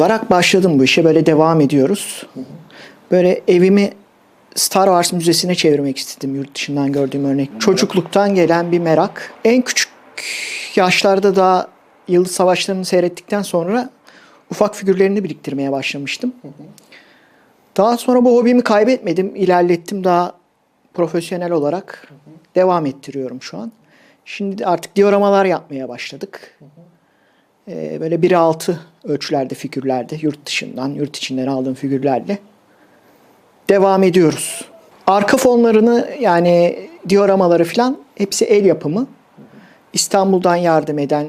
olarak başladım bu işe. Böyle devam ediyoruz. Böyle evimi Star Wars Müzesi'ne çevirmek istedim yurt dışından gördüğüm örnek. Çocukluktan gelen bir merak. En küçük yaşlarda da Yıldız Savaşları'nı seyrettikten sonra ufak figürlerini biriktirmeye başlamıştım. Daha sonra bu hobimi kaybetmedim. ilerlettim daha profesyonel olarak devam ettiriyorum şu an. Şimdi artık dioramalar yapmaya başladık. Ee, böyle 1.6 ölçülerde figürlerde yurt dışından, yurt içinden aldığım figürlerle devam ediyoruz. Arka fonlarını yani dioramaları falan hepsi el yapımı. İstanbul'dan yardım eden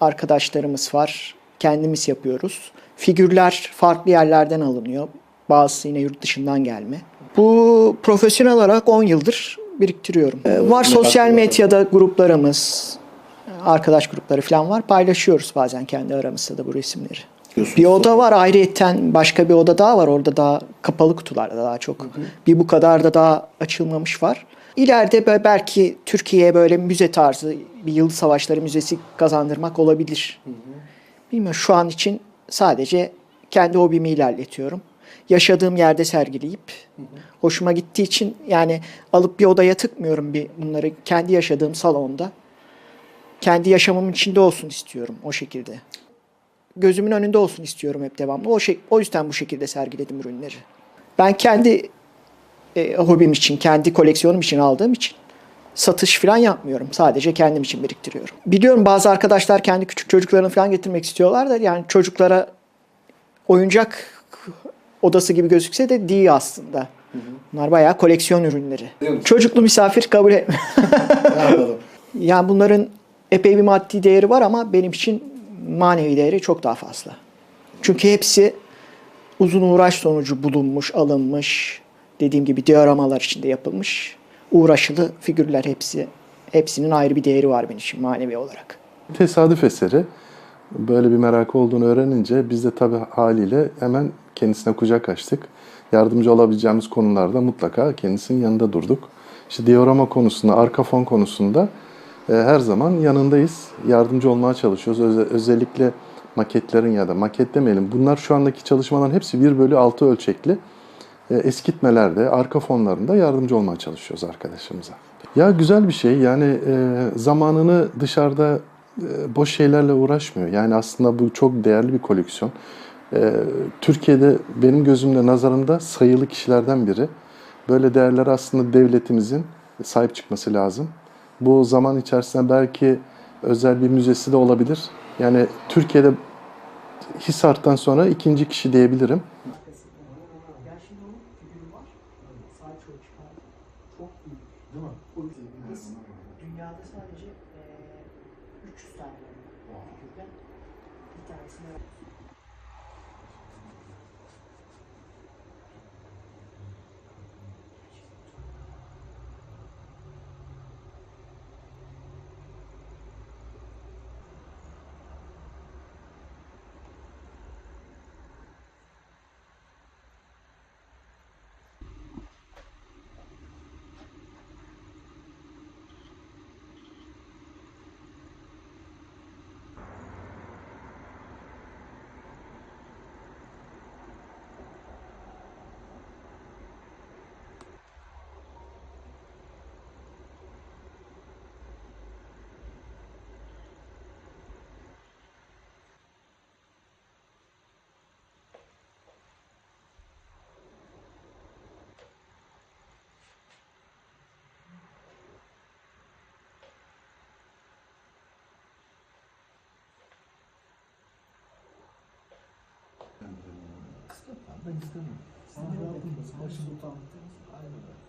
arkadaşlarımız var. Kendimiz yapıyoruz. Figürler farklı yerlerden alınıyor. Bazısı yine yurt dışından gelme. Bu profesyonel olarak 10 yıldır biriktiriyorum. Ee, var sosyal medyada gruplarımız, arkadaş grupları falan var. Paylaşıyoruz bazen kendi aramızda da bu resimleri. Bir oda var ayrıyetten başka bir oda daha var. Orada daha kapalı kutularda daha çok. Bir bu kadar da daha açılmamış var. İleride belki Türkiye'ye böyle müze tarzı bir Yıldız Savaşları Müzesi kazandırmak olabilir. Bilmiyorum şu an için sadece kendi hobimi ilerletiyorum. Yaşadığım yerde sergileyip hoşuma gittiği için yani alıp bir odaya tıkmıyorum bir bunları kendi yaşadığım salonda. Kendi yaşamımın içinde olsun istiyorum o şekilde gözümün önünde olsun istiyorum hep devamlı. O şey, o yüzden bu şekilde sergiledim ürünleri. Ben kendi e, hobim için, kendi koleksiyonum için aldığım için satış falan yapmıyorum. Sadece kendim için biriktiriyorum. Biliyorum bazı arkadaşlar kendi küçük çocuklarını falan getirmek istiyorlar da yani çocuklara oyuncak odası gibi gözükse de değil aslında. Bunlar bayağı koleksiyon ürünleri. Çocuklu misafir kabul. Anladım. Yani bunların epey bir maddi değeri var ama benim için manevi değeri çok daha fazla. Çünkü hepsi uzun uğraş sonucu bulunmuş, alınmış, dediğim gibi dioramalar içinde yapılmış, uğraşılı figürler hepsi. Hepsinin ayrı bir değeri var benim için manevi olarak. Tesadüf eseri böyle bir merak olduğunu öğrenince biz de tabii haliyle hemen kendisine kucak açtık. Yardımcı olabileceğimiz konularda mutlaka kendisinin yanında durduk. İşte diorama konusunda, arka fon konusunda her zaman yanındayız. Yardımcı olmaya çalışıyoruz. Öze- özellikle maketlerin ya da maket demeyelim. Bunlar şu andaki çalışmaların hepsi 1 bölü 6 ölçekli. E, eskitmelerde, arka fonlarında yardımcı olmaya çalışıyoruz arkadaşımıza. Ya güzel bir şey. Yani e, zamanını dışarıda e, boş şeylerle uğraşmıyor. Yani aslında bu çok değerli bir koleksiyon. E, Türkiye'de benim gözümde, nazarımda sayılı kişilerden biri. Böyle değerlere aslında devletimizin sahip çıkması lazım. Bu zaman içerisinde belki özel bir müzesi de olabilir. Yani Türkiye'de Hisar'tan sonra ikinci kişi diyebilirim. Dünyada sadece eee 300 tane var figürden. Bir tanesini Ben istemiyorum. Sana yaptım. Başımı tutan. Aynen öyle.